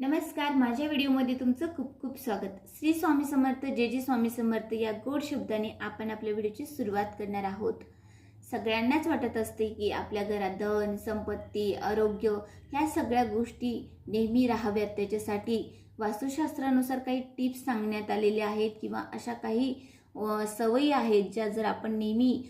नमस्कार माझ्या व्हिडिओमध्ये तुमचं खूप खूप स्वागत. श्री स्वामी समर्थ जे जे स्वामी समर्थ या गोड शब्दाने आपण आपल्या व्हिडिओची सुरुवात करणार आहोत. सगळ्यांनाच वाटत असते की आपल्या घरात धन संपत्ती आरोग्य ह्या सगळ्या गोष्टी नेहमी राहाव्यात. त्याच्यासाठी वास्तुशास्त्रानुसार काही टिप्स सांगण्यात आलेल्या आहेत किंवा अशा काही सवयी आहेत ज्या जर आपण नेहमी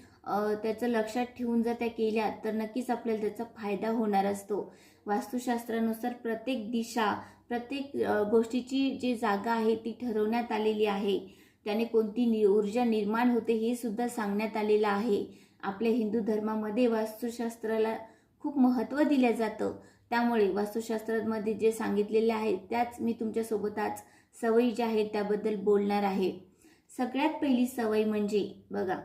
त्याचं लक्षात ठेवून जर त्या केल्या तर नक्कीच आपल्याला त्याचा फायदा होणार असतो. वास्तुशास्त्रानुसार प्रत्येक दिशा प्रत्येक गोष्टीची जी जागा आहे ती ठरवण्यात आलेली आहे. त्याने कोणती नि ऊर्जा निर्माण होते हे सुद्धा सांगण्यात आलेलं आहे. आपल्या हिंदू धर्मामध्ये वास्तुशास्त्राला खूप महत्त्व दिलं जातं. त्यामुळे वास्तुशास्त्रामध्ये जे सांगितलेले आहे त्याच मी तुमच्यासोबत आज सवयी ज्या आहेत त्याबद्दल बोलणार आहे. सगळ्यात पहिली सवय म्हणजे बघा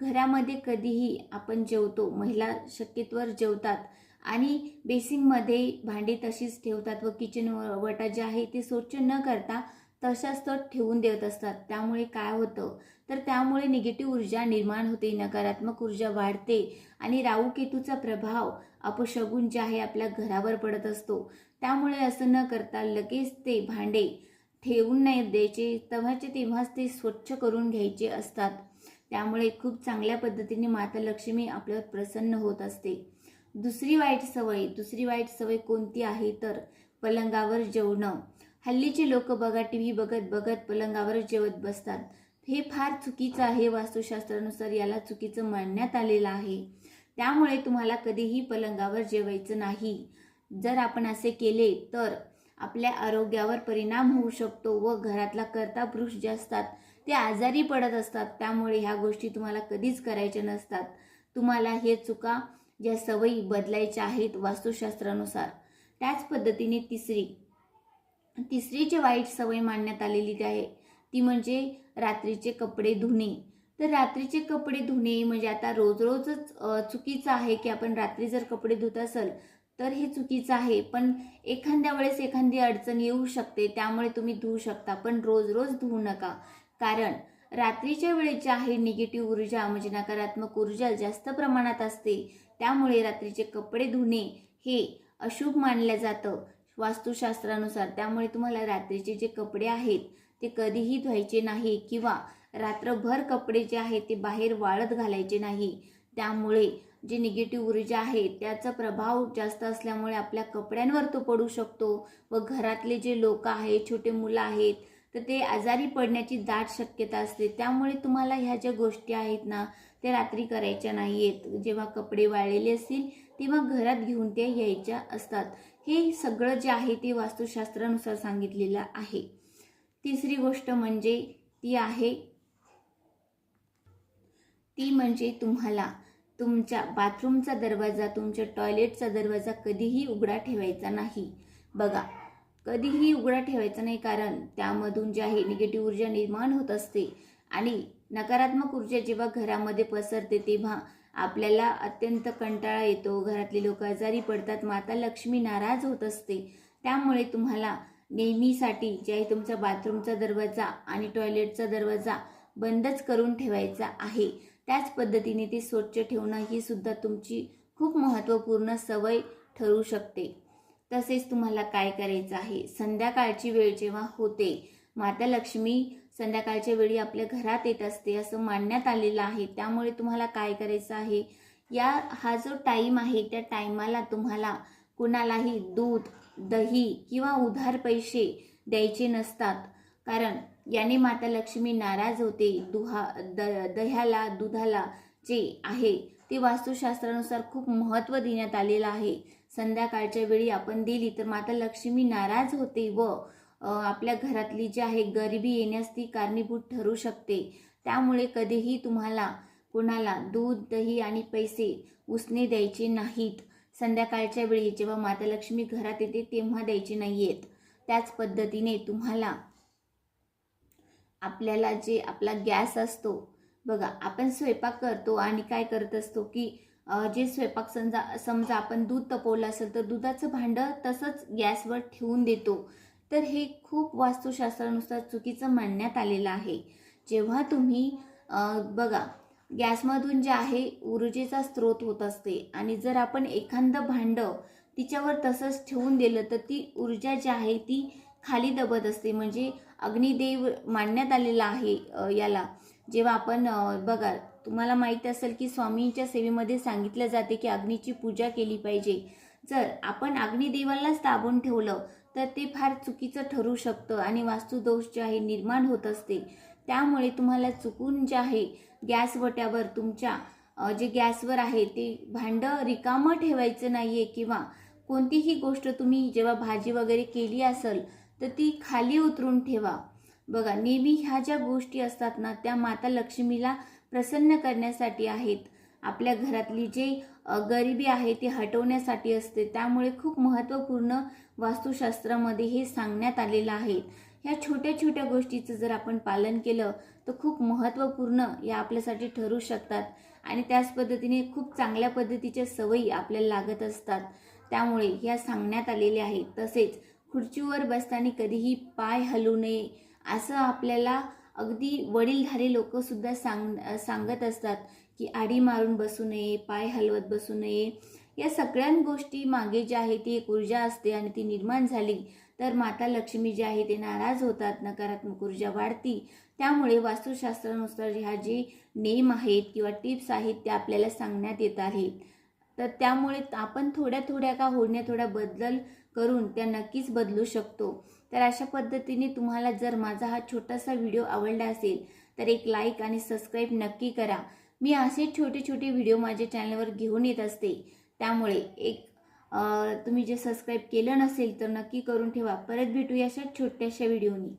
घरामध्ये कधीही आपण जेवतो महिला शक्यतोवर जेवतात आणि बेसिंगमध्ये भांडी तशीच ठेवतात व किचन वटा जे आहे ते स्वच्छ न करता तशाच तर ठेवून देत असतात. त्यामुळे काय होतं? तर त्यामुळे निगेटिव्ह ऊर्जा निर्माण होते नकारात्मक ऊर्जा वाढते आणि राहू केतूचा प्रभाव अपशगुन जे आहे आपल्या घरावर पडत असतो. त्यामुळे असं न करता लगेच ते भांडे ठेवून नाही द्यायचे तेव्हाचे तेव्हाच ते स्वच्छ करून घ्यायचे असतात. त्यामुळे खूप चांगल्या पद्धतीने माता लक्ष्मी आपल्यावर प्रसन्न होत असते. दुसरी वाईट सवय दुसरी वाईट सवय कोणती आहे तर पलंगावर जेवणं. हल्लीचे लोक बघा टी व्ही बघत बघत पलंगावर जेवत बसतात. हे फार चुकीचं आहे वास्तुशास्त्रानुसार याला चुकीचं मानण्यात आलेलं आहे. त्यामुळे तुम्हाला कधीही पलंगावर जेवायचं नाही. जर आपण असे केले तर आपल्या आरोग्यावर परिणाम होऊ शकतो व घरातला कर्ता पुरुष जे असतात ते आजारी पडत असतात. त्यामुळे ह्या गोष्टी तुम्हाला कधीच करायच्या नसतात. तुम्हाला हे चुका ज्या सवयी बदलायच्या आहेत वास्तुशास्त्रानुसार. त्याच पद्धतीने तिसरी. तिसरी जी वाईट सवय मानण्यात आलेली आहे ती म्हणजे रात्रीचे कपडे धुणे. तर रात्रीचे कपडे धुणे म्हणजे आता रोज रोजच चुकीचं आहे की आपण रात्री जर कपडे धुत असेल तर हे चुकीचं आहे. पण एखाद्या वेळेस एखादी अडचण येऊ शकते त्यामुळे तुम्ही धुवू शकता पण रोज रोज धुवू नका. कारण रात्रीच्या वेळी जे आहे निगेटिव्ह ऊर्जा म्हणजे नकारात्मक ऊर्जा जास्त प्रमाणात असते. त्यामुळे रात्रीचे कपडे धुणे हे अशुभ मानलं जातं वास्तुशास्त्रानुसार. त्यामुळे तुम्हाला रात्रीचे जे कपडे आहेत ते कधीही धुवायचे नाही किंवा रात्रभर कपडे जे आहेत ते बाहेर वाळत घालायचे नाही. त्यामुळे जे निगेटिव्ह ऊर्जा आहे त्याचा प्रभाव जास्त असल्यामुळे आपल्या कपड्यांवर तो पडू शकतो. व घरातले जे लोक आहेत छोटे मुलं आहेत तर ते आजारी पडण्याची दाट शक्यता असते. त्यामुळे तुम्हाला ह्या ज्या गोष्टी आहेत ना त्या रात्री करायच्या नाही आहेत जेव्हा कपडे वाळलेले असतील तेव्हा घरात घेऊन त्या यायच्या असतात. हे सगळं जे आहे ते वास्तुशास्त्रानुसार सांगितलेलं आहे. तिसरी गोष्ट म्हणजे ती आहे ती म्हणजे तुम्हाला तुमच्या बाथरूमचा दरवाजा तुमच्या टॉयलेटचा दरवाजा कधीही उघडा ठेवायचा नाही. बघा कधीही उघडा ठेवायचा नाही कारण त्यामधून जे आहे निगेटिव्ह ऊर्जा निर्माण होत असते. आणि नकारात्मक ऊर्जा जेव्हा घरामध्ये पसरते तेव्हा आपल्याला अत्यंत कंटाळा येतो. घरातले लोक आजारी पडतात माता लक्ष्मी नाराज होत असते. त्यामुळे तुम्हाला नेहमीसाठी जे आहे तुमचा बाथरूमचा दरवाजा आणि टॉयलेटचा दरवाजा बंदच करून ठेवायचा आहे. त्याच पद्धतीने ते स्वच्छ ठेवणं ही सुद्धा तुमची खूप महत्त्वपूर्ण सवय ठरू शकते. तसेच तुम्हाला काय करायचं आहे? संध्याकाळची वेळ जेव्हा होते माता लक्ष्मी संध्याकाळच्या वेळी आपल्या घरात येत असते असं मानण्यात आलेलं आहे. त्यामुळे तुम्हाला काय करायचं आहे? या हा जो टाईम आहे त्या टाईमाला तुम्हाला कुणालाही दूध दही किंवा उधार पैसे द्यायचे नसतात. कारण याने माता लक्ष्मी नाराज होते. दुहा द दह्याला दुधाला जे आहे ते वास्तुशास्त्रानुसार खूप महत्त्व देण्यात आलेलं आहे. संध्याकाळच्या वेळी आपण दिली तर माता लक्ष्मी नाराज होते व आपल्या घरातली जी आहे गरिबी येण्यास ती कारणीभूत ठरू शकते. त्यामुळे कधीही तुम्हाला कोणाला दूध दही आणि पैसे उसने द्यायचे नाहीत. संध्याकाळच्या वेळी जेव्हा माता लक्ष्मी घरात येते तेव्हा द्यायचे नाही आहेत त्याच पद्धतीने तुम्हाला आपल्याला जे आपला गॅस असतो बघा आपण स्वयंपाक करतो आणि काय करत असतो की जे स्वयंपाक समजा समजा आपण दूध तपवलं असेल तर दुधाचं भांडं तसंच गॅसवर ठेवून देतो. तर हे खूप वास्तुशास्त्रानुसार चुकीचं मानण्यात आलेलं आहे. जेव्हा तुम्ही बघा गॅसमधून जे आहे ऊर्जेचा स्रोत होत असते. आणि जर आपण एखादं भांडं तिच्यावर तसंच ठेवून दिलं तर ती ऊर्जा जी आहे ती खाली दबत असते. म्हणजे अग्निदेव मानण्यात आलेला आहे याला. जेव्हा आपण बघा तुम्हाला माहीत असेल की स्वामींच्या सेवेमध्ये सांगितलं जाते की अग्नीची पूजा केली पाहिजे. जर आपण अग्निदेवालाच दाबून ठेवलं तर ते फार चुकीचं ठरू शकतं आणि वास्तुदोष जे आहे निर्माण होत असते. त्यामुळे तुम्हाला चुकून जे आहे गॅसवट्यावर तुमच्या जे गॅसवर आहे ते भांडं रिकामं ठेवायचं नाही आहे किंवा कोणतीही गोष्ट तुम्ही जेव्हा भाजी वगैरे केली असेल तर ती खाली उतरून ठेवा. बघा नेहमी ह्या ज्या गोष्टी असतात ना त्या माता लक्ष्मीला प्रसन्न करण्यासाठी आहेत. आपल्या घरातली जे गरिबी आहे ती हटवण्यासाठी असते. त्यामुळे खूप महत्त्वपूर्ण वास्तुशास्त्रामध्ये हे सांगण्यात आलेलं आहे. ह्या छोट्या छोट्या गोष्टीचं जर आपण पालन केलं तर खूप महत्त्वपूर्ण या आपल्यासाठी ठरू शकतात. आणि त्याच पद्धतीने खूप चांगल्या पद्धतीच्या सवयी आपल्याला लागत असतात. त्यामुळे ह्या सांगण्यात आलेल्या आहेत. तसेच खुर्चीवर बसताना कधीही पाय हलवू नये. असं आपल्याला अगदी वडीलधारे लोकंसुद्धा सांग सांगत असतात की आडी मारून बसू नये पाय हलवत बसू नये. या सगळ्या गोष्टी मागे ज्या आहे ती एक ऊर्जा असते आणि ती निर्माण झाली तर माता लक्ष्मी जी आहे ते नाराज होतात नकारात्मक ऊर्जा वाढती. त्यामुळे वास्तुशास्त्रानुसार ह्या जे नेम आहेत किंवा टिप्स आहेत त्या आपल्याला सांगण्यात येत आहेत तर त्यामुळे आपण थोड्या थोड्या का होण्या थोड्या बदल करून त्या नक्कीच बदलू शकतो. तर अशा पद्धतीने तुम्हाला जर माझा हा छोटासा व्हिडिओ आवडला असेल तर एक लाईक आणि सबस्क्राईब नक्की करा. मी असे छोटे छोटे व्हिडिओ माझ्या चॅनलवर घेऊन येत असते. त्यामुळे एक तुम्ही जे सबस्क्राईब केलं नसेल तर नक्की करून ठेवा. परत भेटू अशा छोट्याशा व्हिडिओनी.